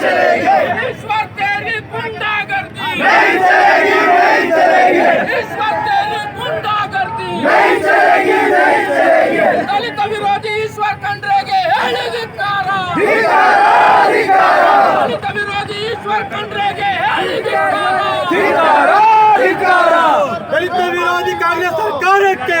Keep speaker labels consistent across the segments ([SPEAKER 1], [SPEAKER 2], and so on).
[SPEAKER 1] चलेंगे।
[SPEAKER 2] तेरी गुंडागर्दी।
[SPEAKER 1] नहीं चलेगी
[SPEAKER 2] गुंडागर्दी।
[SPEAKER 1] नहीं चलेगी नहीं
[SPEAKER 2] ईश्वर खंडरेगे। हेले धिक्कारा दलित विरोधी ईश्वर खंडरेगे। हेले धिक्कारा धिक्कारा धिक्कारा दलित विरोधी कांग्रेस
[SPEAKER 1] सरकार के।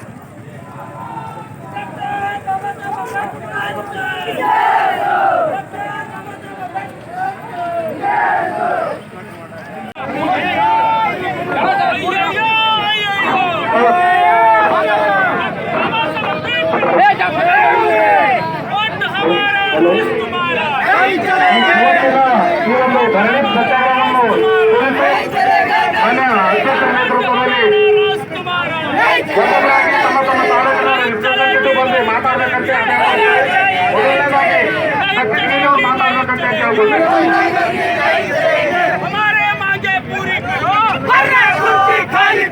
[SPEAKER 3] माता में करते माता में करते
[SPEAKER 2] हमारे मांगे पूरी करो।
[SPEAKER 1] खाली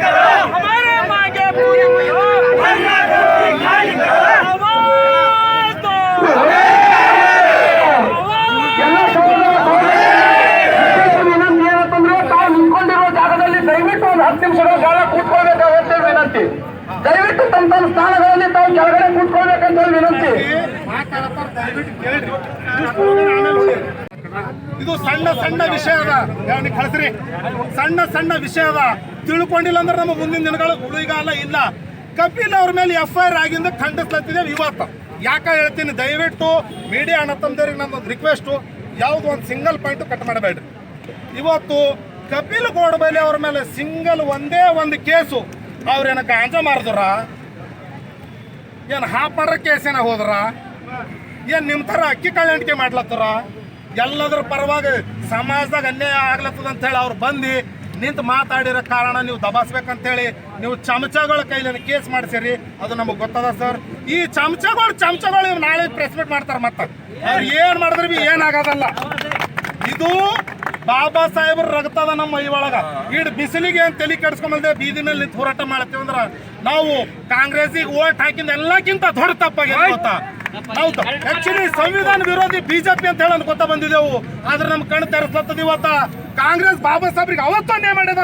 [SPEAKER 3] ತಮ್ಮ ಸ್ಥಾನಗಳಲ್ಲಿ ತಾವು ಕೆಳಗಡೆ ಕೂತ್ಕೊಳ್ಬೇಕಂತ ಹೇಳಿ ವಿನಂತಿ.
[SPEAKER 4] ಇದು ಸಣ್ಣ ಸಣ್ಣ ವಿಷಯ ಅದ. ಯಾವನಿಗೆ ಕಳಿಸ್ರಿ? ಸಣ್ಣ ಸಣ್ಣ ವಿಷಯ ಅದ. ತಿಳ್ಕೊಂಡಿಲ್ಲ ಅಂದ್ರೆ ನಮ್ಮ ಮುಂದಿನ ದಿನಗಳು ಉಳಿಗಾಲ ಇಲ್ಲ. ಕಪಿಲ್ ಅವ್ರ ಮೇಲೆ ಎಫ್ ಐ ಆರ್ ಆಗಿಂದ ಖಂಡಿಸ್ಲತ್ತಿದ್ದೇವೆ ಇವತ್ತು ಯಾಕೆ ಹೇಳ್ತೀನಿ, ದಯವಿಟ್ಟು ಮೀಡಿಯಾ ಅಣ್ಣ ತಮ್ಮದವ್ರಿಗೆ ನನ್ನೊಂದು ರಿಕ್ವೆಸ್ಟು ಯಾವುದು ಒಂದು ಸಿಂಗಲ್ ಪಾಯಿಂಟು ಕಟ್ ಮಾಡಬೇಡ್ರಿ. ಇವತ್ತು ಕಪಿಲ್ ಗೋಡ್ಬೈಲಿ ಅವ್ರ ಮೇಲೆ ಸಿಂಗಲ್ ಒಂದೇ ಒಂದು ಕೇಸು ಅವ್ರೇನ ಗಾಂಜಾ ಮಾರಿದ್ರ ಏನು ಹಾಪ್ ಮಾಡ್ರ ಕೇಸೇನ ಹೋದ್ರ? ಏನು ನಿಮ್ಮ ತರ ಅಕ್ಕಿ ಕಳ್ಳಂಟಿಕೆ ಮಾಡ್ಲತ್ತರ? ಎಲ್ಲದ್ರ ಪರವಾಗಿ ಸಮಾಜದಾಗ ಅನ್ಯಾಯ ಆಗ್ಲತ್ತದ ಅಂತ ಹೇಳಿ ಅವ್ರು ಬಂದು ನಿಂತು ಮಾತಾಡಿರೋ ಕಾರಣ ನೀವು ದಬಾಸ್ಬೇಕಂತೇಳಿ ನೀವು ಚಮಚಗಳ ಕೈಲಿ ಕೇಸ್ ಮಾಡಿಸಿರಿ. ಅದು ನಮಗೆ ಗೊತ್ತದ ಸರ್. ಈ ಚಮಚಗಳು ಚಮಚಗಳು ನಾಳೆ ಪ್ರೆಸ್ ಮೀಟ್ ಮಾಡ್ತಾರೆ ಮತ್ತೆ. ಅವ್ರು ಏನ್ ಮಾಡಿದ್ರೆ ಭೀ ಏನಾಗೋದಲ್ಲ. ಇದು ಬಾಬಾ ಸಾಹೇಬ್ರ ರಕ್ತದ ನಮ್ಮ ಮೈ ಒಳಗ. ಇಡ್ ಬಿಸಿಲಿಗೆ ಏನ್ ತಲೆ ಕೆಡಿಸ್ಕೊಂಬಲ್ದೆ ಬೀದಿ ಮೇಲೆ ನಿಂತು ಹೋರಾಟ ಮಾಡ್ತೀವಿ ಅಂದ್ರ ನಾವು ಕಾಂಗ್ರೆಸ್ಸಿಗೆ ಓಟ್ ಹಾಕಿದ ಎಲ್ಲಕ್ಕಿಂತ ದೊಡ್ಡ ತಪ್ಪಾಗಿದೆ ಗೊತ್ತಾ? ಹೌದು. ಆಕ್ಚುಲಿ ಸಂವಿಧಾನ ವಿರೋಧಿ ಬಿಜೆಪಿ ಅಂತ ಹೇಳಿ ಗೊತ್ತಾ ಬಂದಿದ್ದೆವು. ಆದ್ರೆ ನಮ್ ಕಣ್ ತೆರೆಸ್ಲತ್ತದ ಇವತ್ತ. ಕಾಂಗ್ರೆಸ್ ಬಾಬಾ ಸಾಹೇಬ್ರಿಗೆ ಅವತ್ತು ಅನ್ಯಾಯ ಮಾಡ್ಯದ.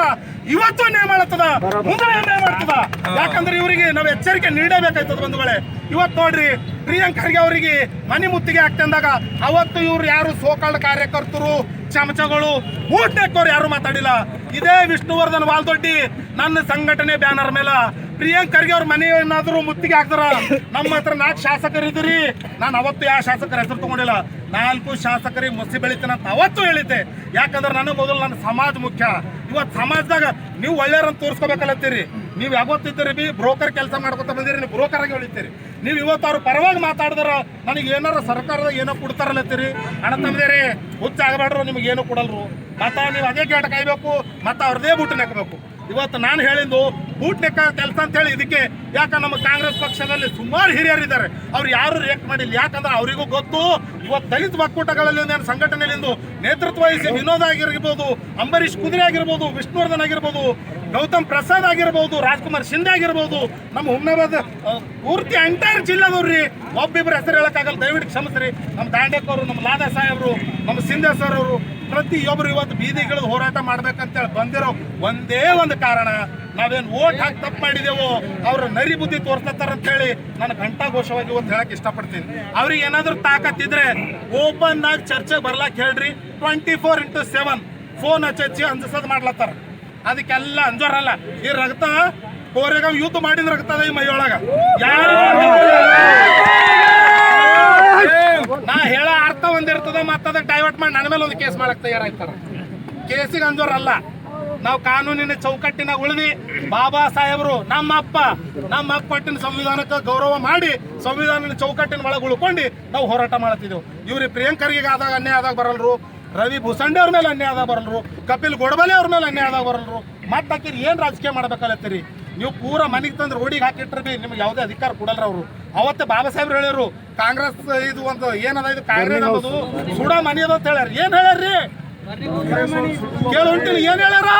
[SPEAKER 4] ಇವತ್ತು ಅನ್ಯಾಯ ಮಾಡತ್ತದ ಮುಂದೆ ಅನ್ಯಾಯ ಮಾಡ್ತದ. ಯಾಕಂದ್ರೆ ಇವರಿಗೆ ನಾವು ಎಚ್ಚರಿಕೆ ನೀಡಬೇಕಾಯ್ತದ ಬಂಧುಗಳೇ. ಇವತ್ತು ನೋಡ್ರಿ, ಪ್ರಿಯಾಂಕ್ ಖರ್ಗೆ ಅವರಿಗೆ ಮನೆ ಮುತ್ತಿಗೆ ಹಾಕ್ತಂದಾಗ ಅವತ್ತು ಇವ್ರು ಯಾರು ಸೋಕಾಳ್ ಕಾರ್ಯಕರ್ತರು, ಚಮಚಗಳು ಊಟಕ್ಕೋರು ಯಾರು ಮಾತಾಡಿಲ್ಲ. ಇದೇ ವಿಷ್ಣುವರ್ಧನ್ ವಾಲ್ದೊಡ್ಡಿ, ನನ್ನ ಸಂಘಟನೆ ಬ್ಯಾನರ್ ಮೇಲೆ. ಪ್ರಿಯಾಂಕ್ ಖರ್ಗೆ ಅವ್ರ ಮನೆ ಏನಾದ್ರು ಮುತ್ತಿಗೆ ಹಾಕ್ತಾರ? ನಮ್ಮ ಹತ್ರ ನಾಲ್ಕು ಶಾಸಕರು ಇದ್ರಿ ನಾನು ಅವತ್ತು ಯಾವ ಶಾಸಕರ ಹೆಸರು ತಗೊಂಡಿಲ್ಲ. ನಾಲ್ಕು ಶಾಸಕರಿಗೆ ಮುಸಿ ಬೆಳಿತೀನಿ ಅಂತ ಅವತ್ತು ಹೇಳಿದ್ದೆ. ಯಾಕಂದ್ರೆ ನನಗೆ ಮೊದಲು ನನ್ನ ಸಮಾಜ ಮುಖ್ಯ. ಇವತ್ತು ಸಮಾಜದಾಗ ನೀವು ಒಳ್ಳೆಯವ್ರನ್ನ ತೋರಿಸ್ಕೋಬೇಕಲ್ಲತ್ತೀರಿ ನೀವು ಯಾವತ್ತಿದ್ದೀರಿ ಬಿ? ಬ್ರೋಕರ್ ಕೆಲಸ ಮಾಡ್ಕೊತ ಬಂದಿರಿ, ನೀವು ಬ್ರೋಕರ್ ಆಗಿ ಹೊಳಿತೀರಿ ನೀವು ಇವತ್ತು ಅವ್ರ ಪರವಾಗಿ ಮಾತಾಡಿದ್ರ, ನನಗೆ ಏನಾರ ಸರ್ಕಾರದ ಏನೋ ಕೊಡ್ತಾರಲ್ಲತ್ತೀರಿ ಹಣ ತಂದೇರಿ ಹುಚ್ಚ ಆಗಬೇಡ್ರು ನಿಮ್ಗೆ ಏನೂ ಕೊಡಲ್ರು. ಮತ್ತ ನೀವು ಅದೇ ಗೇಟ್ ಕಾಯ್ಬೇಕು, ಮತ್ತ ಅವ್ರದೇ ಬೂಟ್ ನೆಕ್ಕಬೇಕು ಇವತ್ತು ನಾನು ಹೇಳಿದ್ದು ಬೂಟ್ ನೆಕ್ಕ ಕೆಲಸ ಅಂತ ಹೇಳಿ ಇದಕ್ಕೆ ಯಾಕಂದ್ರೆ ನಮ್ಮ ಕಾಂಗ್ರೆಸ್ ಪಕ್ಷದಲ್ಲಿ ಸುಮಾರು ಹಿರಿಯರಿದ್ದಾರೆ. ಅವ್ರು ಯಾರು ರಿಯಾಕ್ಟ್ ಮಾಡಿಲ್ಲ. ಯಾಕಂದ್ರೆ ಅವರಿಗೂ ಗೊತ್ತು ಇವತ್ತು ದಲಿತ ಒಕ್ಕೂಟಗಳಲ್ಲಿ ಒಂದೇನು ಸಂಘಟನೆಯಲ್ಲಿಂದು ನೇತೃತ್ವ ವಹಿಸಿ ವಿನೋದ್ ಆಗಿರ್ಬೋದು ಅಂಬರೀಷ್ ಕುದುರೆ ಆಗಿರ್ಬೋದು ವಿಷ್ಣುವರ್ಧನ್ ಆಗಿರ್ಬೋದು ಗೌತಮ್ ಪ್ರಸಾದ್ ಆಗಿರ್ಬೋದು ರಾಜ್ಕುಮಾರ್ ಶಿಂದೆ ಆಗಿರ್ಬೋದು ನಮ್ಮ ಹುಮ್ನಾಬಾದ್ ಪೂರ್ತಿ ಎಂಟೈರ್ ಜಿಲ್ಲೆದವ್ರಿ ಒಬ್ಬಿಬ್ಬರು ಹೆಸರು ಹೇಳೋಕ್ಕಾಗಲ್ಲ. ದಯವಿಟ್ಟು ಕ್ಷಮಿಸ್ರಿ. ನಮ್ಮ ದಾಂಡೇಕ್ ಅವರು ನಮ್ಮ ಲಾದಾ ಸಾಹೇಬರು ನಮ್ಮ ಸಿಂಧೆ ಸರ್ ಅವರು ಪ್ರತಿಯೊಬ್ಬರು ಇವತ್ತು ಬೀದಿಗಳ ಹೋರಾಟ ಮಾಡ್ಬೇಕಂತೇಳಿ ಬಂದಿರೋ ಒಂದೇ ಒಂದು ಕಾರಣ, ನಾವೇನು ಓಟ್ ಹಾಕಿ ತಪ್ಪು ಮಾಡಿದೆವು, ಅವ್ರ ನರಿ ಬುದ್ಧಿ ಅಂತ ಹೇಳಿ ನಾನು ಘಂಟಾಘೋಷವಾಗಿ ಒಂದು ಹೇಳಕ್ ಇಷ್ಟಪಡ್ತೀನಿ. ಅವ್ರಿಗೆ ಏನಾದ್ರೂ ತಾಕತ್ತಿದ್ರೆ ಓಪನ್ ಆಗಿ ಚರ್ಚೆಗೆ ಬರ್ಲಾಕ್ ಹೇಳ್ರಿ. Twenty four into seven phone ಹಚ್ಚಿ ಅಂಜಸದ್ ಮಾಡ್ಲತ್ತಾರ. ಅದಕ್ಕೆಲ್ಲ ಅಂಜೋರಲ್ಲ. ಈ ರಕ್ತ ಕೋರೆಗ ಯೂತ್ ಮಾಡಿದ ರಕ್ತ ಈ ಮೈಯೊಳಗ. ಯಾರು ನಾ ಹೇಳ ಅರ್ಥ ಮತ್ತೆ ಮತ್ತದ ಡೈವರ್ಟ್ ಮಾಡಿ ನನ್ನ ಮೇಲೆ ಒಂದು ಕೇಸ್ ಮಾಡಕ್ ತಯಾರಾಯ್ತಾರ. ಕೇಸಿಗೆ ಅಂಜೋರಲ್ಲ. ನಾವು ಕಾನೂನಿನ ಚೌಕಟ್ಟಿನಾಗ ಉಳಿದಿ ಬಾಬಾ ಸಾಹೇಬರು ನಮ್ಮ ಅಪ್ಪ ನಮ್ಮ ಅಪ್ಪ ಕೊಟ್ಟಿನ ಸಂವಿಧಾನಕ್ಕೆ ಗೌರವ ಮಾಡಿ ಸಂವಿಧಾನದ ಚೌಕಟ್ಟಿನ ಒಳಗೆ ಉಳ್ಕೊಂಡು ನಾವು ಹೋರಾಟ ಮಾಡ್ತಿದ್ದೆವು. ಇವ್ರಿ ಪ್ರಿಯಾಂಕರಿಗೆ ಆದಾಗ ಅನ್ಯಾಯ ಆದಾಗ ಬರಲ್ರು, ರವಿ ಭೂಸಂಡೆ ಅವ್ರ ಮೇಲೆ ಅನ್ಯಾಯ ಆದಾಗ ಬರಲ್ರು, ಕಪಿಲ್ ಗೋಡಬಲೆ ಅವ್ರ ಮೇಲೆ ಅನ್ಯಾಯ ಆದಾಗ ಬರಲ್ರು. ಮತ್ತೆ ಹಾಕಿರಿ ಏನು ರಾಜಕೀಯ ಮಾಡ್ಬೇಕಲ್ಲತ್ತೀರಿ ನೀವು ಪೂರ ಮನೆಗೆ ತಂದು ರೋಡಿಗೆ ಹಾಕಿಟ್ರಿ ನಿಮ್ಗೆ ಯಾವುದೇ ಅಧಿಕಾರ ಕೊಡಲ್ರ ಅವರು. ಅವತ್ತೆ ಬಾಬಾ ಸಾಹೇಬ್ರು ಹೇಳಿರು ಕಾಂಗ್ರೆಸ್ ಇದು ಒಂದು ಏನದ ಇದು ಕಾಂಗ್ರೆಸ್ ಅನ್ನೋದು ಸುಡ ಮನಿ ಅದ ಅಂತ ಹೇಳ್ಯಾರ. ಏನ್ ಹೇಳ್ಯಾರ್ರಿ? ಕೇಳು ಹೊಂಟಿಲ್ಲ ಏನ್ ಹೇಳ್ಯಾರ?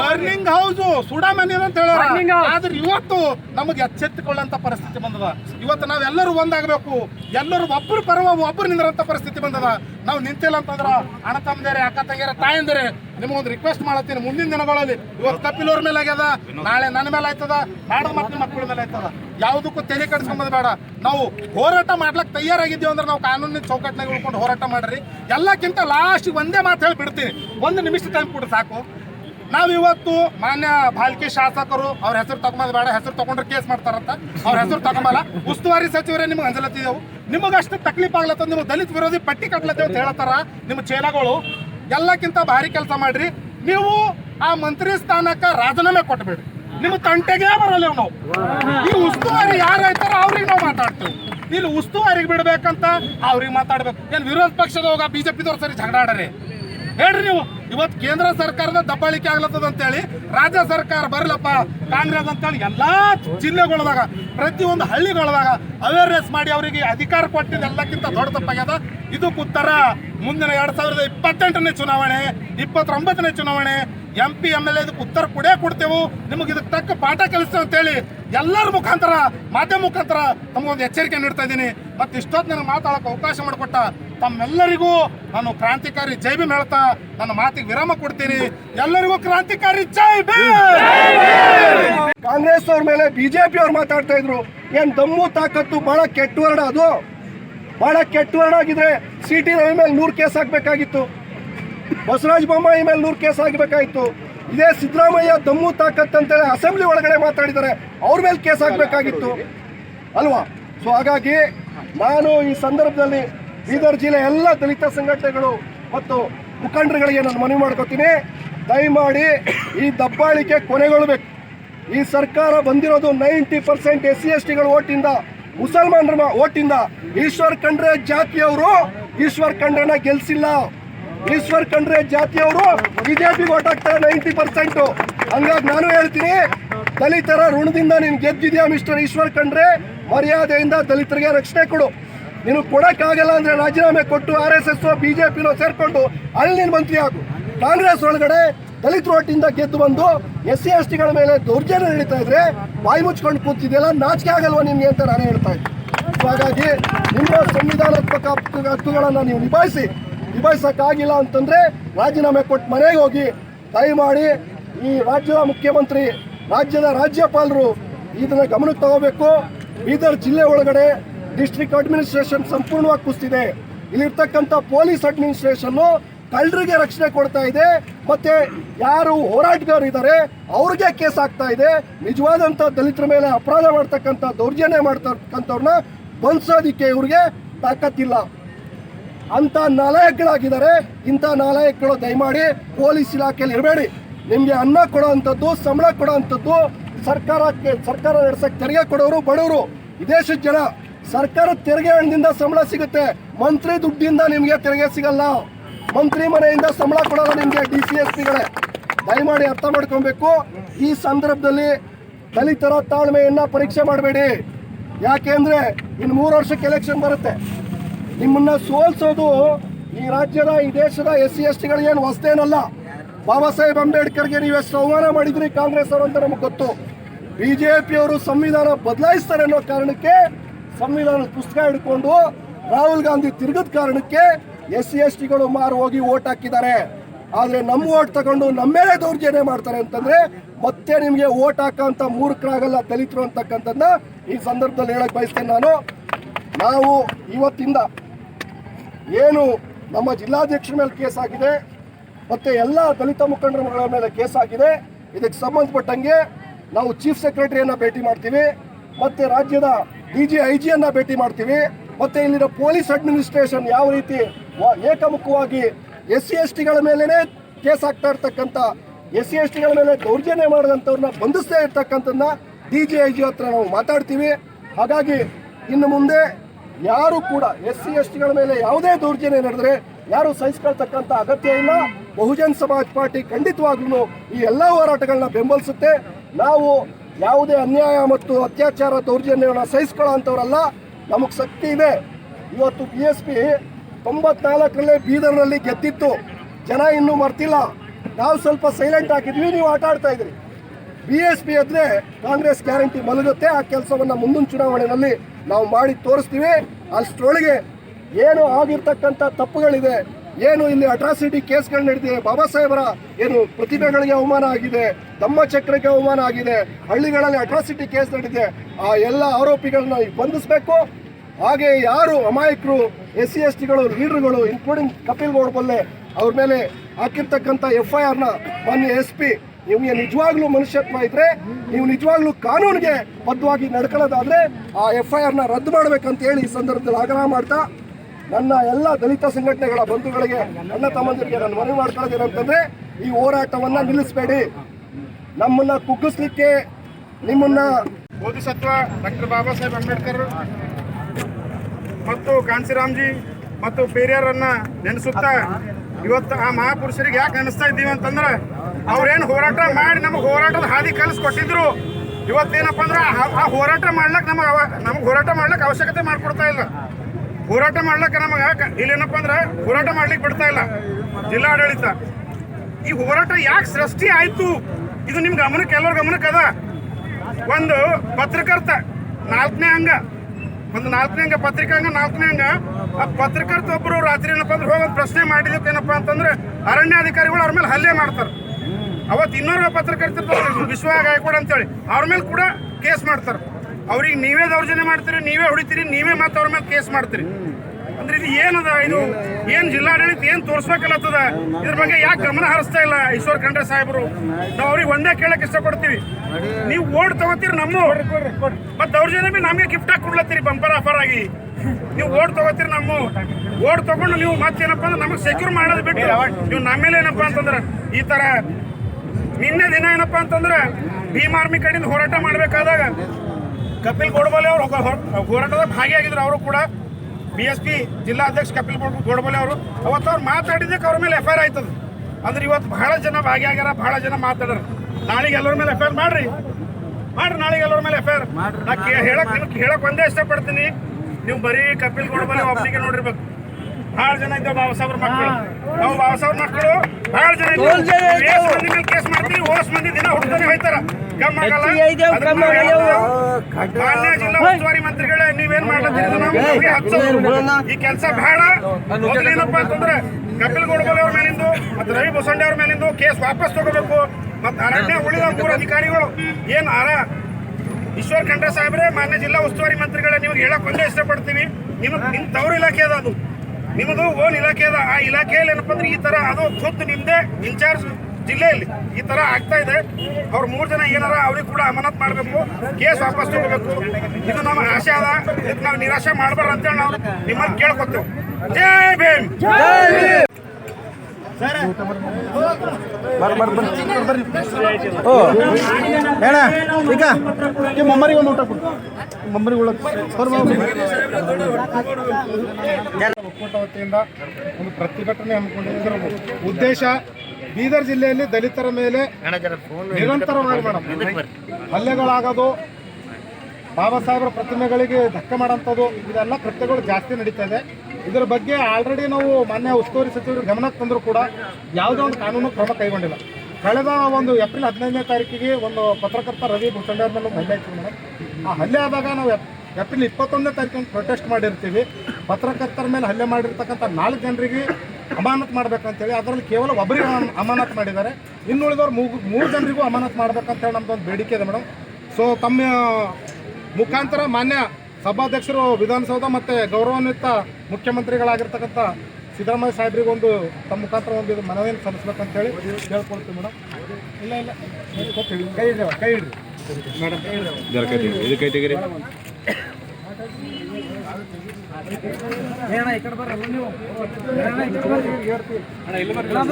[SPEAKER 4] ಬರ್ನಿಂಗ್ ಹೌಸ್ ಸುಡ ಮನಿ ಅದ ಅಂತ ಹೇಳ್ಯಾರ. ಆದ್ರೆ ಇವತ್ತು ನಮಗೆ ಎಚ್ಚೆತ್ತುಕೊಳ್ಳಂತ ಪರಿಸ್ಥಿತಿ ಬಂದದ. ಇವತ್ತು ನಾವೆಲ್ಲರೂ ಒಂದಾಗಬೇಕು. ಎಲ್ಲರೂ ಒಬ್ಬರು ಪರವ ಒಬ್ಬರು ನಿಂದ್ರಂತ ಪರಿಸ್ಥಿತಿ ಬಂದದ. ನಾವು ನಿಂತಿಲ್ಲ ಅಂತಂದ್ರ ಅಣ್ಣ ತಮ್ಮದೇರಿ, ಅಕ್ಕ ತಂಗಿಯರ, ತಾಯಂದಿರೆ ನಿಮಗೊಂದು ರಿಕ್ವೆಸ್ಟ್ ಮಾಡತ್ತೀನಿ ಮುಂದಿನ ದಿನಗಳಲ್ಲಿ ಇವತ್ತು ಕಪಿಲೋರ್ ಮೇಲೆ ಆಗ್ಯದ, ನಾಳೆ ನನ್ನ ಮೇಲೆ ಆಯ್ತದ ನಾಳೆ ಮತ್ತೆ ಮಕ್ಕಳ ಮೇಲೆ ಆಯ್ತದ. ಯಾವುದಕ್ಕೂ ತೆರೆ ಕೆಡಿಸ್ಕೊಂಬದ್ ಬೇಡ. ನಾವು ಹೋರಾಟ ಮಾಡ್ಲಕ್ಕೆ ತಯಾರಾಗಿದ್ದೀವಿ ಅಂದ್ರೆ ನಾವು ಕಾನೂನಿನ ಚೌಕಟ್ಟಿನಾಗ ಉಳ್ಕೊಂಡು ಹೋರಾಟ ಮಾಡ್ರಿ. ಎಲ್ಲಕ್ಕಿಂತ ಲಾಸ್ಟ್ ಒಂದೇ ಮಾತು ಹೇಳಿ ಬಿಡ್ತೀನಿ ಒಂದು ನಿಮಿಷ ಟೈಮ್ ಕೊಡ್ರಿ ಸಾಕು. ನಾವು ಇವತ್ತು ಮಾನ್ಯ ಬಾಲ್ಕಿ ಶಾಸಕರು ಅವ್ರ ಹೆಸರು ತಗೊಂಬದ್ ಬೇಡ, ಹೆಸರು ತಗೊಂಡ್ರೆ ಕೇಸ್ ಮಾಡ್ತಾರಂತ. ಅವ್ರ ಹೆಸರು ತಗೊಂಬಲ್ಲ. ಉಸ್ತುವಾರಿ ಸಚಿವರೇ ನಿಮ್ಗೆ ಅಂಜಲತ್ತಿದೆವು ನಿಮಗಷ್ಟು ತಕ್ಲೀಫ್ ಆಗ್ಲತ್ತ ನಿಮ್ಗೆ ದಲಿತ ವಿರೋಧಿ ಪಟ್ಟಿ ಕಟ್ಲತ್ತೇವೆ ಅಂತ ಹೇಳ್ತಾರ ನಿಮ್ಮ ಚೇಲಗಳು. ಎಲ್ಲಕ್ಕಿಂತ ಭಾರಿ ಕೆಲಸ ಮಾಡ್ರಿ. ನೀವು ಆ ಮಂತ್ರಿ ಸ್ಥಾನಕ್ಕೆ ರಾಜೀನಾಮೆ ಕೊಟ್ಬಿಡ್ರಿ. ನಿಮ್ಮ ತಂಟೆಗೆ ಬರಲ್ಲ ನಾವು ಈ ಉಸ್ತುವಾರಿ ಯಾರು ಅವ್ರಿಗೆ ನಾವು ಮಾತಾಡ್ತೇವೆ. ಇಲ್ಲಿ ಉಸ್ತುವಾರಿಗೆ ಬಿಡ್ಬೇಕಂತ ಅವ್ರಿಗೆ ಮಾತಾಡ್ಬೇಕು. ಏನು ವಿರೋಧ ಪಕ್ಷದವಾಗ ಬಿಜೆಪಿದವ್ರು ಸರಿ ಜಗಳ ಆಡರಿ ಹೇಳ್ರಿ ನೀವು. ಇವತ್ತು ಕೇಂದ್ರ ಸರ್ಕಾರದ ದಬ್ಬಾಳಿಕೆ ಆಗ್ಲತ್ತದ ಅಂತೇಳಿ ರಾಜ್ಯ ಸರ್ಕಾರ ಬರಲಪ್ಪ. ಕಾಂಗ್ರೆಸ್ ಅಂತೇಳಿ ಎಲ್ಲಾ ಜಿಲ್ಲೆಗಳದಾಗ ಪ್ರತಿಯೊಂದು ಹಳ್ಳಿಗಳದಾಗ ಅವೇರ್ನೆಸ್ ಮಾಡಿ ಅವರಿಗೆ ಅಧಿಕಾರ ಕೊಟ್ಟಿದ್ದು ಎಲ್ಲಕ್ಕಿಂತ ದೊಡ್ಡ ತಪ್ಪಾಗ್ಯದ. ಇದಕ್ಕೆ ಉತ್ತರ ಮುಂದಿನ ಎರಡ್ ಸಾವಿರದ ಇಪ್ಪತ್ತೆಂಟನೇ ಚುನಾವಣೆ, ಇಪ್ಪತ್ತೊಂಬತ್ತನೇ ಚುನಾವಣೆ ಎಂ ಪಿ ಎಂ ಎಲ್ ಇದಕ್ಕೆ ಉತ್ತರ ಕೊಡೇ ಕೊಡ್ತೇವೆ. ನಿಮಗೆ ಇದಕ್ಕೆ ತಕ್ಕ ಪಾಠ ಕಲಿಸ್ತೇವೆ ಅಂತೇಳಿ ಎಲ್ಲರ ಮುಖಾಂತರ, ಮಾಧ್ಯಮ ಮುಖಾಂತರ ತಮಗೊಂದು ಎಚ್ಚರಿಕೆ ನೀಡ್ತಾ ಇದ್ದೀನಿ. ಮತ್ತೆ ಇಷ್ಟೊತ್ತು ನನಗೆ ಮಾತಾಡೋಕೆ ಅವಕಾಶ ಮಾಡಿಕೊಟ್ಟ ತಮ್ಮೆಲ್ಲರಿಗೂ ನಾನು ಕ್ರಾಂತಿಕಾರಿ ಜೈ ಭೀಮ್ ಹೇಳ್ತಾ ನನ್ನ ಮಾತಿಗೆ ವಿರಾಮ ಕೊಡ್ತೀನಿ. ಎಲ್ಲರಿಗೂ ಕ್ರಾಂತಿಕಾರಿ ಜೈ ಭೀಮ್!
[SPEAKER 5] ಕಾಂಗ್ರೆಸ್ ಅವ್ರ ಮೇಲೆ ಬಿಜೆಪಿ ಅವ್ರು ಮಾತಾಡ್ತಾ ಇದ್ರು. ಏನ್ ದಮ್ಮು ತಾಕತ್ತು ಬಹಳ ಕೆಟ್ಟ ವರ್ಣ ಅದು? ಬಹಳ ಕೆಟ್ಟ ವರ್ಣ ಆಗಿದ್ರೆ ಸಿ ಟಿ ರವಿ ಮೇಲೆ ನೂರು ಕೇಸ್ ಹಾಕ್ಬೇಕಾಗಿತ್ತು. ಬಸವರಾಜ ಬೊಮ್ಮಾಯಿ ಮೇಲೆ ನೂರು ಕೇಸ್ ಆಗಬೇಕಾಗಿತ್ತು ಇದೇ ಸಿದ್ದರಾಮಯ್ಯ ದಮ್ಮು ತಾಕತ್ ಅಂತೇಳಿ ಅಸೆಂಬ್ಲಿ ಒಳಗಡೆ ಮಾತಾಡಿದ್ದಾರೆ. ಅವ್ರ ಮೇಲೆ ಕೇಸ್ ಆಗಬೇಕಾಗಿತ್ತು ಅಲ್ವಾ? ಸೊ ಹಾಗಾಗಿ ನಾನು ಈ ಸಂದರ್ಭದಲ್ಲಿ ಬೀದರ್ ಜಿಲ್ಲೆ ಎಲ್ಲ ದಲಿತ ಸಂಘಟನೆಗಳು ಮತ್ತು ಮುಖಂಡರುಗಳಿಗೆ ನಾನು ಮನವಿ ಮಾಡ್ಕೋತೀನಿ. ದಯಮಾಡಿ ಈ ದಬ್ಬಾಳಿಕೆ ಕೊನೆಗೊಳ್ಳಬೇಕು ಈ ಸರ್ಕಾರ ಬಂದಿರೋದು ninety percent S C, S ಟಿಗಳ ಓಟಿಂದ, ಮುಸಲ್ಮಾನರ ಓಟಿಂದ. ಈಶ್ವರ್ ಖಂಡ್ರೆ ಜಾತಿಯವರು, ಈಶ್ವರ್ ಖಂಡ್ರೆನ ಗೆಲ್ಸಿಲ್ಲ. ಈಶ್ವರ್ ಖಂಡ್ರೆ ಜಾತಿಯವರು ಬಿಜೆಪಿಗೆ ಓಟ್ ಹಾಕ್ತಾರೆ ನೈಂಟಿ ಪರ್ಸೆಂಟ್. ಹಂಗಾಗಿ ನಾನು ಹೇಳ್ತೀನಿ, ದಲಿತರ ಋಣದಿಂದ ನೀನು ಗೆದ್ದಿದ್ಯಾ ಮಿಸ್ಟರ್ ಈಶ್ವರ್ ಖಂಡ್ರೆ? ಮರ್ಯಾದೆಯಿಂದ ದಲಿತರಿಗೆ ರಕ್ಷಣೆ ಕೊಡು. ನೀನು ಕೊಡೋಕ್ಕಾಗಲ್ಲ ಅಂದರೆ ರಾಜೀನಾಮೆ ಕೊಟ್ಟು ಆರ್ ಎಸ್ ಎಸ್ ಪಿನೋ ಸೇರಿಕೊಂಡು ಅಲ್ಲಿ ನೀನು ಮಂತ್ರಿ ಆಗು. ಕಾಂಗ್ರೆಸ್ ಒಳಗಡೆ ದಲಿತ ರೋಟಿಂದ ಗೆದ್ದು ಬಂದು ಎಸ್ ಸಿ ಎಸ್ ಟಿಗಳ ಮೇಲೆ ದೌರ್ಜನ್ಯ ನಡೀತಾ ಇದ್ರೆ ಬಾಯಿ ಮುಚ್ಕೊಂಡು ಕೂತಿದೆಯಲ್ಲ, ನಾಚಿಕೆ ಆಗಲ್ವಾ ನಿಮಗೆ ಅಂತ ನಾನು ಹೇಳ್ತಾ ಇದ್ದೀನಿ ಹಾಗಾಗಿ ನಿಮ್ಮ ಸಂವಿಧಾನಾತ್ಮಕ ಹಕ್ಕು- ಹಕ್ಕುಗಳನ್ನ ನೀವು ನಿಭಾಯಿಸಿ. ನಿಭಾಯಿಸೋಕ್ಕಾಗಿಲ್ಲ ಅಂತಂದ್ರೆ ರಾಜೀನಾಮೆ ಕೊಟ್ಟು ಮನೆಗೆ ಹೋಗಿ ದಯಮಾಡಿ ಈ ರಾಜ್ಯದ ಮುಖ್ಯಮಂತ್ರಿ, ರಾಜ್ಯದ ರಾಜ್ಯಪಾಲರು ಇದನ್ನ ಗಮನಕ್ಕೆ ತಗೋಬೇಕು. ಬೀದರ್ ಜಿಲ್ಲೆ ಒಳಗಡೆ ಡಿಸ್ಟ್ರಿಕ್ಟ್ ಅಡ್ಮಿನಿಸ್ಟ್ರೇಷನ್ ಸಂಪೂರ್ಣವಾಗಿ ಕುಸ್ತಿದೆ ಇಲ್ಲಿರ್ತಕ್ಕಂಥ ಪೊಲೀಸ್ ಅಡ್ಮಿನಿಸ್ಟ್ರೇಷನ್ ಕಳ್ಳರಿಗೆ ರಕ್ಷಣೆ ಕೊಡ್ತಾ ಇದೆ. ಮತ್ತೆ ಯಾರು ಹೋರಾಟಗಾರರು ಇದ್ದಾರೆ ಅವ್ರಿಗೆ ಕೇಸ್ ಆಗ್ತಾ ಇದೆ. ನಿಜವಾದಂತ ದಲಿತರ ಮೇಲೆ ಅಪರಾಧ ಮಾಡ್ತಕ್ಕಂಥ ದೌರ್ಜನ್ಯ ಮಾಡ್ತಕ್ಕಂಥವ್ರನ್ನ ಬಂಧಿಸೋದಿಕ್ಕೆ ಇವ್ರಿಗೆ ತಾಕತ್ತಿಲ್ಲ. ಅಂತ ನಾಲಾಯಕ್ಗಳಾಗಿದ್ದಾರೆ ಇಂಥ ನಾಲಾಯಕ್ಗಳು ದಯಮಾಡಿ ಪೊಲೀಸ್ ಇಲಾಖೆಯಲ್ಲಿ ಇರಬೇಡಿ. ನಿಮಗೆ ಅನ್ನ ಕೊಡೋ ಅಂಥದ್ದು ಸಂಬಳ ಕೊಡೋ ಅಂಥದ್ದು ಸರ್ಕಾರಕ್ಕೆ, ಸರ್ಕಾರ ನಡೆಸಕ್ಕೆ ತೆರಿಗೆ ಕೊಡೋರು ಬಡವರು ವಿದೇಶದ ದೇಶದ ಜನ. ಸರ್ಕಾರದ ತೆರಿಗೆ ಹಣದಿಂದ ಸಂಬಳ ಸಿಗುತ್ತೆ. ಮಂತ್ರಿ ದುಡ್ಡಿಂದ ನಿಮಗೆ ತೆರಿಗೆ ಸಿಗಲ್ಲ. ಮಂತ್ರಿ ಮನೆಯಿಂದ ಸಂಬಳ ಕೊಡಲ್ಲ ನಿಮಗೆ ಡಿ ಸಿ ಎಸ್ ಪಿಗಳೇ. ದಯಮಾಡಿ ಅರ್ಥ ಮಾಡ್ಕೊಬೇಕು. ಈ ಸಂದರ್ಭದಲ್ಲಿ ದಲಿತರ ತಾಳ್ಮೆಯನ್ನು ಪರೀಕ್ಷೆ ಮಾಡಬೇಡಿ. ಯಾಕೆಂದ್ರೆ ಇನ್ನು ಮೂರು ವರ್ಷಕ್ಕೆ ಎಲೆಕ್ಷನ್ ಬರುತ್ತೆ. ನಿಮ್ಮನ್ನ ಸೋಲ್ಸೋದು ಈ ರಾಜ್ಯದ, ಈ ದೇಶದ ಎಸ್ ಸಿ, ಎಸ್ ಟಿಗಳಿಗೇನು ಹೊಸದೇನಲ್ಲ ಬಾಬಾ ಸಾಹೇಬ್ ಅಂಬೇಡ್ಕರ್ಗೆ ನೀವು ಎಷ್ಟು ಅವಮಾನ ಮಾಡಿದ್ರಿ ಕಾಂಗ್ರೆಸ್ ಅವರು ಅಂತ ನಮಗೆ ಗೊತ್ತು. ಬಿಜೆಪಿಯವರು ಸಂವಿಧಾನ ಬದಲಾಯಿಸ್ತಾರೆ ಅನ್ನೋ ಕಾರಣಕ್ಕೆ ಸಂವಿಧಾನದ ಪುಸ್ತಕ ಹಿಡ್ಕೊಂಡು ರಾಹುಲ್ ಗಾಂಧಿ ತಿರುಗದ ಕಾರಣಕ್ಕೆ ಎಸ್ ಸಿ ಎಸ್ ಟಿಗಳು ಮಾರು ಹೋಗಿ ಓಟ್ ಹಾಕಿದ್ದಾರೆ. ಆದರೆ ನಮ್ಮ ಓಟ್ ತಗೊಂಡು ನಮ್ಮ ಮೇಲೆ ದೌರ್ಜನ್ಯ ಮಾಡ್ತಾರೆ ಅಂತಂದ್ರೆ ಮತ್ತೆ ನಿಮಗೆ ಓಟ್ ಹಾಕೋಂಥ ಮೂರ್ಖರಾಗಲ್ಲ ದಲಿತರು ಅಂತಕ್ಕಂಥದ್ದನ್ನ ಈ ಸಂದರ್ಭದಲ್ಲಿ ಹೇಳಕ್ಕೆ ಬಯಸ್ತೇನೆ ನಾನು. ನಾವು ಇವತ್ತಿಂದ ಏನು ನಮ್ಮ ಜಿಲ್ಲಾಧ್ಯಕ್ಷರ ಮೇಲೆ ಕೇಸ್ ಆಗಿದೆ, ಮತ್ತೆ ಎಲ್ಲ ದಲಿತ ಮುಖಂಡರುಗಳ ಮೇಲೆ ಕೇಸ್ ಆಗಿದೆ. ಇದಕ್ಕೆ ಸಂಬಂಧಪಟ್ಟಂಗೆ ನಾವು ಚೀಫ್ ಸೆಕ್ರೆಟರಿಯನ್ನು ಭೇಟಿ ಮಾಡ್ತೀವಿ. ಮತ್ತೆ ರಾಜ್ಯದ ಡಿ ಜಿ ಐ ಜಿಯನ್ನ ಭೇಟಿ ಮಾಡ್ತೀವಿ. ಮತ್ತೆ ಇಲ್ಲಿನ ಪೊಲೀಸ್ ಅಡ್ಮಿನಿಸ್ಟ್ರೇಷನ್ ಯಾವ ರೀತಿ ಏಕಮುಖವಾಗಿ ಎಸ್ ಸಿ ಎಸ್ ಟಿಗಳ ಮೇಲೇ ಕೇಸ್ ಆಗ್ತಾ ಇರ್ತಕ್ಕಂಥ ಎಸ್ ಸಿ ಎಸ್ ಟಿಗಳ ಮೇಲೆ ದೌರ್ಜನ್ಯ ಮಾಡಿದಂಥವ್ರನ್ನ ಬಂಧಿಸ್ತಾ ಇರ್ತಕ್ಕಂಥದ್ದನ್ನ ಡಿ ಜಿ ಐ ಜಿ ಹತ್ರ ನಾವು ಮಾತಾಡ್ತೀವಿ. ಹಾಗಾಗಿ ಇನ್ನು ಮುಂದೆ ಯಾರು ಕೂಡ ಎಸ್ ಸಿ ಎಸ್ ಟಿಗಳ ಮೇಲೆ ಯಾವುದೇ ದೌರ್ಜನ್ಯ ನಡೆದ್ರೆ, ಯಾರು ಸಹಿಸ್ಕೊಳ್ತಕ್ಕಂಥ ಅಗತ್ಯ ಇಲ್ಲ. ಬಹುಜನ್ ಸಮಾಜ್ ಪಾರ್ಟಿ ಖಂಡಿತವಾಗ್ಲೂ ಈ ಎಲ್ಲ ಹೋರಾಟಗಳನ್ನ ಬೆಂಬಲಿಸುತ್ತೆ. ನಾವು ಯಾವುದೇ ಅನ್ಯಾಯ ಮತ್ತು ಅತ್ಯಾಚಾರ ದೌರ್ಜನ್ಯಗಳನ್ನ ಸಹಿಸ್ಕೊಳ್ಳೋ ಅಂಥವ್ರಲ್ಲ ನಮಗೆ ಶಕ್ತಿ ಇದೆ. ಇವತ್ತು ಬಿ ಎಸ್ ಪಿ ತೊಂಬತ್ನಾಲ್ಕರಲ್ಲೇ ಬೀದರ್ನಲ್ಲಿ ಗೆದ್ದಿತ್ತು. ಜನ ಇನ್ನೂ ಮರ್ತಿಲ್ಲ. ನಾವು ಸ್ವಲ್ಪ ಸೈಲೆಂಟ್ ಹಾಕಿದ್ವಿ ನೀವು ಆಟ ಆಡ್ತಾ ಇದ್ರಿ. ಬಿ ಎಸ್ ಪಿ ಅಂದರೆ ಕಾಂಗ್ರೆಸ್ ಗ್ಯಾರಂಟಿ ಮಲಗುತ್ತೆ. ಆ ಕೆಲಸವನ್ನು ಮುಂದಿನ ಚುನಾವಣೆಯಲ್ಲಿ ನಾವು ಮಾಡಿ ತೋರಿಸ್ತೀವಿ. ಅಷ್ಟರೊಳಗೆ ಏನು ಆಗಿರ್ತಕ್ಕಂಥ ತಪ್ಪುಗಳಿದೆ. ಏನು ಇಲ್ಲಿ ಅಟ್ರಾಸಿಟಿ ಕೇಸ್ಗಳು ನಡೆದಿದೆ ಬಾಬಾ ಸಾಹೇಬರ ಏನು ಪ್ರತಿಭೆಗಳಿಗೆ ಅವಮಾನ ಆಗಿದೆ, ತಮ್ಮ ಚಕ್ರಕ್ಕೆ ಅವಮಾನ ಆಗಿದೆ, ಹಳ್ಳಿಗಳಲ್ಲಿ ಅಟ್ರಾಸಿಟಿ ಕೇಸ್ ನಡೆದಿದೆ ಆ ಎಲ್ಲ ಆರೋಪಿಗಳನ್ನ ಬಂಧಿಸಬೇಕು. ಹಾಗೆ ಯಾರು ಅಮಾಯಕರು ಎಸ್ ಸಿ ಎಸ್ ಟಿಗಳು ಲೀಡರ್ಗಳು ಇನ್ಕ್ಲೂಡಿಂಗ್ ಕಪಿಲ್ ಗೋಡ್ಬಲ್ಲೆ ಅವ್ರ ಮೇಲೆ ಹಾಕಿರ್ತಕ್ಕಂಥ ಎಫ್ ಐ ಆರ್ನ ಮಾನ್ಯ ಎಸ್ ಪಿ ನಿಮಗೆ ನಿಜವಾಗ್ಲೂ ಮನುಷ್ಯತ್ವ ಇದ್ರೆ, ನೀವು ನಿಜವಾಗ್ಲೂ ಕಾನೂನಿಗೆ ಬದ್ಧವಾಗಿ ನಡ್ಕೊಳ್ಳೋದಾದ್ರೆ ಆ ಎಫ್ ಐ ಆರ್ನ ರದ್ದು ಮಾಡ್ಬೇಕಂತ ಹೇಳಿ ಈ ಸಂದರ್ಭದಲ್ಲಿ ಆಗ್ರಹ ಮಾಡ್ತಾ ನನ್ನ ಎಲ್ಲ ದಲಿತ ಸಂಘಟನೆಗಳ ಬಂಧುಗಳಿಗೆ ನನ್ನ ತಮ್ಮಂದಿರಿಗೆ ನಾನು ಮನವಿ ಮಾಡ್ಕೊಳ್ಳೋದೇನಂತಂದ್ರೆ ಈ ಹೋರಾಟವನ್ನ ನಿಲ್ಲಿಸಬೇಡಿ. ನಮ್ಮನ್ನ ಕುಗ್ಗಿಸ್ಲಿಕ್ಕೆ ನಿಮ್ಮನ್ನ
[SPEAKER 6] ಬೋಧಿಸತ್ವ ಡಾಕ್ಟರ್ ಬಾಬಾ ಸಾಹೇಬ್ ಅಂಬೇಡ್ಕರ್ ಮತ್ತು ಕಾಂಚಿರಾಮ್ಜಿ ಮತ್ತು ಪೇರಿಯರನ್ನ ನೆನೆಸುತ್ತಾ ಇವತ್ತು ಆ ಮಹಾಪುರುಷರಿಗೆ ಯಾಕೆ ನೆನೆಸ್ತಾ ಇದ್ದೀವಿ ಅಂತಂದ್ರೆ, ಅವ್ರೇನು ಹೋರಾಟ ಮಾಡಿ ನಮಗೆ ಹೋರಾಟದ ಹಾದಿ ಕಲಿಸ್ಕೊಟ್ಟಿದ್ರು. ಇವತ್ತೇನಪ್ಪ ಅಂದ್ರೆ ಆ ಹೋರಾಟ ಮಾಡ್ಲಕ್ಕೆ ನಮಗೆ ನಮಗೆ ಹೋರಾಟ ಮಾಡ್ಲಿಕ್ಕೆ ಅವಶ್ಯಕತೆ ಮಾಡ್ಕೊಡ್ತಾ ಇಲ್ಲ. ಹೋರಾಟ ಮಾಡ್ಲಿಕ್ಕೆ ನಮಗೆ ಇಲ್ಲೇನಪ್ಪ ಅಂದ್ರೆ ಹೋರಾಟ ಮಾಡ್ಲಿಕ್ಕೆ ಬಿಡ್ತಾ ಇಲ್ಲ. ಜಿಲ್ಲಾಡಳಿತ. ಈ ಹೋರಾಟ ಯಾಕೆ ಸೃಷ್ಟಿ ಆಯಿತು? ಇದು ನಿಮ್ ಗಮನಕ್ಕೆ ಎಲ್ಲರ ಗಮನಕ್ಕೆ ಅದ. ಒಂದು ಪತ್ರಕರ್ತ ನಾಲ್ಕನೇ ಅಂಗ. ಒಂದು ನಾಲ್ಕನೇ ಅಂಗ ಪತ್ರಿಕಾ ಅಂಗ, ನಾಲ್ಕನೇ ಅಂಗ. ಆ ಪತ್ರಕರ್ತ ಒಬ್ಬರು ರಾತ್ರಿ ಏನಪ್ಪ ಅಂದ್ರೆ ಹೋಗಿ ಪ್ರಶ್ನೆ ಮಾಡಿದಕ್ಕೆ ಏನಪ್ಪ ಅಂತಂದ್ರೆ ಅರಣ್ಯಾಧಿಕಾರಿಗಳು ಅವ್ರ ಮೇಲೆ ಹಲ್ಲೆ ಮಾಡ್ತಾರೆ. ಅವತ್ತು ಇನ್ನೊರು ಪತ್ರಕರ್ತರು ವಿಶ್ವ ಗಾಯಕವಾಡ್ ಅಂತೇಳಿ. ಅವ್ರ ಮೇಲೆ ಕೂಡ ಕೇಸ್ ಮಾಡ್ತಾರೆ. ಅವ್ರಿಗೆ ನೀವೇ ದೌರ್ಜನ್ಯ ಮಾಡ್ತೀರಿ, ನೀವೇ ಹೊಡಿತೀರಿ, ನೀವೇ ಮತ್ತೆ ಅವ್ರ ಮೇಲೆ ಕೇಸ್ ಮಾಡ್ತೀರಿ. ಅಂದ್ರೆ ಇದು ಏನದ? ಇದು ಏನ್ ಜಿಲ್ಲಾಡಳಿತ ಏನ್ ತೋರ್ಸ್ಬೇಕಲ್ಲತ್ತದ ಇದ್ರ ಬಗ್ಗೆ ಯಾಕೆ ಗಮನ ಹರಿಸ್ತಾ ಇಲ್ಲ ಈಶ್ವರ್ ಖಂಡ್ರೆ ಸಾಹೇಬರು? ನಾವು ಅವ್ರಿಗೆ ಒಂದೇ ಕೇಳಕ್ ಇಷ್ಟಪಡ್ತೀವಿ. ನೀವು ಓಟ್ ತಗೋತೀರಿ ನಮ್ಮ ಮತ್ತೆ ದೌರ್ಜನ್ಯ ಬಿ ನಮಗೆ ಗಿಫ್ಟ್ ಹಾಕಿ ಕೊಡ್ಲತ್ತೀರಿ ಬಂಪರ್ ಆಫರ್ ಆಗಿ. ನೀವು ಓಟ್ ತಗೋತೀರಿ ನಮ್ಮ ಓಟ್ ತಗೊಂಡು ನೀವು ಮತ್ತೇನಪ್ಪ ಅಂದ್ರೆ ನಮಗೆ ಸೆಕ್ಯೂರ್ ಮಾಡೋದು ಬಿಟ್ಟು ನೀವು ನಮ್ಮ ಮೇಲೆ ಏನಪ್ಪಾ ಅಂತಂದ್ರೆ ಈ ತರ ನಿನ್ನೆ ದಿನ ಏನಪ್ಪಾ ಅಂತಂದ್ರೆ ಭೀಮ್ ಆರ್ಮಿ ಕಡೆಯಿಂದ ಹೋರಾಟ ಮಾಡ್ಬೇಕಾದಾಗ ಕಪಿಲ್ ಗೋಡಬೋಲೆ ಅವರು ಹೋರಾಟದ ಭಾಗಿಯಾಗಿದ್ರು ಅವರು ಕೂಡ. ಬಿ ಎಸ್ ಪಿ ಜಿಲ್ಲಾಧ್ಯಕ್ಷ ಕಪಿಲ್ ಗೋಡಬೋಲೆ ಅವರು. ಅವತ್ತು ಅವ್ರು ಮಾತಾಡಿದ್ದಕ್ಕೆ ಅವ್ರ ಮೇಲೆ ಎಫ್ ಐ ಆರ್ ಆಯ್ತದ. ಅಂದ್ರೆ ಇವತ್ತು ಬಹಳ ಜನ ಭಾಗಿಯಾಗ್ಯಾರ ಬಹಳ ಜನ ಮಾತಾಡ್ಯಾರ. ನಾಳೆಗೆ ಎಲ್ಲರ ಮೇಲೆ ಎಫ್ ಐ ಆರ್ ಮಾಡ್ರಿ. ಮಾಡ್ರಿ ನಾಳೆಗೆ ಎಲ್ಲರ ಮೇಲೆ ಎಫ್ ಐ ಆರ್ ನಾ ಕೇ- ಹೇಳಕ್ ಹೇಳಕ್ ಒಂದೇ ಇಷ್ಟಪಡ್ತೀನಿ. ನೀವು ಬರೀ ಕಪಿಲ್ ಗೋಡಬೋಲೆ ಒಬ್ಬನಿಗೆ ನೋಡಿರ್ಬೇಕು. ಬಹಳ ಜನ ಇದ್ದಾವೆ ಬಾಬಾ ಸಾಹೇಬ್ರ ಮಕ್ಕಳು ನಾವು ಬಾಬಾ ಸಾಹೇಬ್ರ ಮಕ್ಕಳು ಬಹಳ ಜನ ಇದ್ದಾವೆ. ಮಂದಿ ಮೇಲೆ ಕೇಸ್ ಮಾಡ್ತೀವಿ ಓಸ್ ಮಂದಿ ದಿನ ಹುಡ್ತಾನೆ ಹೋಯ್ತಾರ. ನಾವು ಮಾನ್ಯ ಜಿಲ್ಲಾ ಉಸ್ತುವಾರಿ ಮಂತ್ರಿಗಳೇ ನೀವೇನ್ ಮಾಡ್ಲತ್ತೀರಿ ನಮ್ಗೆ ನಮ್ಗೆ ಈ ಕೆಲಸ ಬೇಡ. ಏನಪ್ಪಾ ಅಂತಂದ್ರೆ ಕಪಿಲ್ ಗೋಡಬಲೆ ಅವ್ರ ಮೇಲಿಂದು ಮತ್ತೆ ರವಿ ಬಸಂಡೆ ಅವ್ರ ಮೇಲಿಂದು ಕೇಸ್ ವಾಪಸ್ ತಗೋಬೇಕು. ಮತ್ತೆ ಅರಣ್ಯ ಉಳಿದ ಮೂರು ಅಧಿಕಾರಿಗಳು. ಏನ್ ಅರ ಈಶ್ವರ್ ಖಂಡ್ರೆ ಸಾಹೇಬ್ರೆ ಮಾನ್ಯ ಜಿಲ್ಲಾ ಉಸ್ತುವಾರಿ ಮಂತ್ರಿಗಳೇ ನಿಮಗೆ ಹೇಳಕ್ ಒಂದೇ ಇಷ್ಟಪಡ್ತೀವಿ. ನಿಮ್ಮ ನಿಮ್ ತವ್ರ ಇಲಾಖೆ ಅದ ಅದು. ನಿಮ್ಮದು ಓನ್ ಇಲಾಖೆ ಅದ ಆ ಇಲಾಖೆಯಲ್ಲಿ ಏನಪ್ಪ ಅಂದ್ರೆ ಈ ತರ ಅದು ಖುದ್ದು ನಿಮ್ದೇ ಇನ್ಚಾರ್ಜ್
[SPEAKER 4] ಜಿಲ್ಲೆಯಲ್ಲಿ ಈ ತರ ಆಗ್ತಾ ಇದೆ ಅವ್ರ ಮೂರು ಜನ ಏನಾರ ಅವ್ರಿಗೆ ಕೂಡ ಅಮಾನತ್ ಮಾಡಬೇಕು ಕೇಸ್ ವಾಪಸ್ ತಗೋಬೇಕು ಇದು ನಮ್ಮ ಆಶೆ ಅದ ಇದಕ್ಕೆ ನಾವು ನಿರಾಶೆ ಮಾಡಬಾರ್ದು ಅಂತೇಳಿ ನಾವು ನಿಮ್ಮಲ್ಲಿ ಕೇಳ್ಕೊತೇವೆ ಜೈ ಭೀಮ್
[SPEAKER 5] ಹೇಳ ಈಗ ಮೊಮ್ಮರಿಗೆ ಒಂದು ಊಟ ಕೊಡು ಮೊಮ್ಮರಿಗೆ
[SPEAKER 4] ಒಕ್ಕೂಟ ವತಿಯಿಂದ ಒಂದು ಪ್ರತಿಭಟನೆ ಹಮ್ಮಿಕೊಂಡಿದ್ದರ ಉದ್ದೇಶ ಬೀದರ್ ಜಿಲ್ಲೆಯಲ್ಲಿ ದಲಿತರ ಮೇಲೆ ನಿರಂತರವಾಗಿ ಮೇಡಮ್ ಹಲ್ಲೆಗಳಾಗೋದು, ಬಾಬಾ ಸಾಹೇಬರ ಪ್ರತಿಮೆಗಳಿಗೆ ಧಕ್ಕೆ ಮಾಡೋಂಥದ್ದು ಇದೆಲ್ಲ ಕೃತ್ಯಗಳು ಜಾಸ್ತಿ ನಡೀತಾ ಇದೆ. ಇದರ ಬಗ್ಗೆ ಆಲ್ರೆಡಿ ನಾವು ಮಾನ್ಯ ಉಸ್ತುವಾರಿ ಸಚಿವರು ಗಮನಕ್ಕೆ ತಂದರೂ ಕೂಡ ಯಾವುದೇ ಒಂದು ಕಾನೂನು ಕ್ರಮ ಕೈಗೊಂಡಿಲ್ಲ. ಕಳೆದ ಒಂದು ಏಪ್ರಿಲ್ ಹದಿನೈದನೇ ತಾರೀಕಿಗೆ ಒಂದು ಪತ್ರಕರ್ತ ರವಿ ಅವ್ರ ಮೇಲೆ ಒಂದು ಹಲ್ಲೆ ಆಯ್ತು ಮೇಡಮ್. ಆ ಹಲ್ಲೆ ಆದಾಗ ನಾವು ಏಪ್- ಏಪ್ರಿಲ್ ಇಪ್ಪತ್ತೊಂದನೇ ತಾರೀಕಿನ ಪ್ರೊಟೆಸ್ಟ್ ಮಾಡಿರ್ತೀವಿ. ಪತ್ರಕರ್ತರ ಮೇಲೆ ಹಲ್ಲೆ ಮಾಡಿರ್ತಕ್ಕಂಥ ನಾಲ್ಕು ಜನರಿಗೆ ಅಮಾನತ್ ಮಾಡ್ಬೇಕಂತೇಳಿ ಅದರಲ್ಲಿ ಕೇವಲ ಒಬ್ಬರಿಗೆ ಅಮ- ಅಮಾನತ್ ಮಾಡಿದ್ದಾರೆ. ಇನ್ನುಳಿದವ್ರು ಮೂಗು, ಮೂರು ಜನರಿಗೂ ಅಮಾನತ್ ಮಾಡ್ಬೇಕಂತೇಳಿ ನಮ್ದೊಂದು ಬೇಡಿಕೆ ಇದೆ ಮೇಡಮ್. ಸೊ ತಮ್ಮ ಮುಖಾಂತರ ಮಾನ್ಯ ಸಭಾಧ್ಯಕ್ಷರು ವಿಧಾನಸೌಧ ಮತ್ತು ಗೌರವಾನ್ವಿತ ಮುಖ್ಯಮಂತ್ರಿಗಳಾಗಿರ್ತಕ್ಕಂಥ ಸಿದ್ದರಾಮಯ್ಯ ಸಾಹೇಬ್ರಿಗೆ ಒಂದು ತಮ್ಮ ಮುಖಾಂತರ ಒಂದು ಇದು ಮನವಿಯನ್ನು ಸಲ್ಲಿಸ್ಬೇಕಂತೇಳಿ ಕೇಳ್ಕೊಳ್ತೀವಿ ಮೇಡಮ್. ಇಲ್ಲ ಇಲ್ಲ. ಗೊತ್ತಿಲ್ಲ ಕೈ ಹಿಡಿಯವ ಕೈ ಹಿಡಿದು ಮೇಡಮ್ ಕೈ ಹಿಡಿಯವ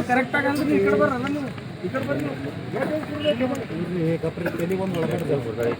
[SPEAKER 2] ಕರೆಕ್ಟ್ ಆಗಂದ್ರೆ ಈ ಕಡೆ ಬರಲ್ಲ ನೀವು. ಈ ಕಡೆ ಬರ್ರಿ. ನೀವು.
[SPEAKER 4] ಇಲ್ಲಿ ಕಪ್ರಿ ತಲೆಗೆ ಒಂದು ಒಳಗಡೆ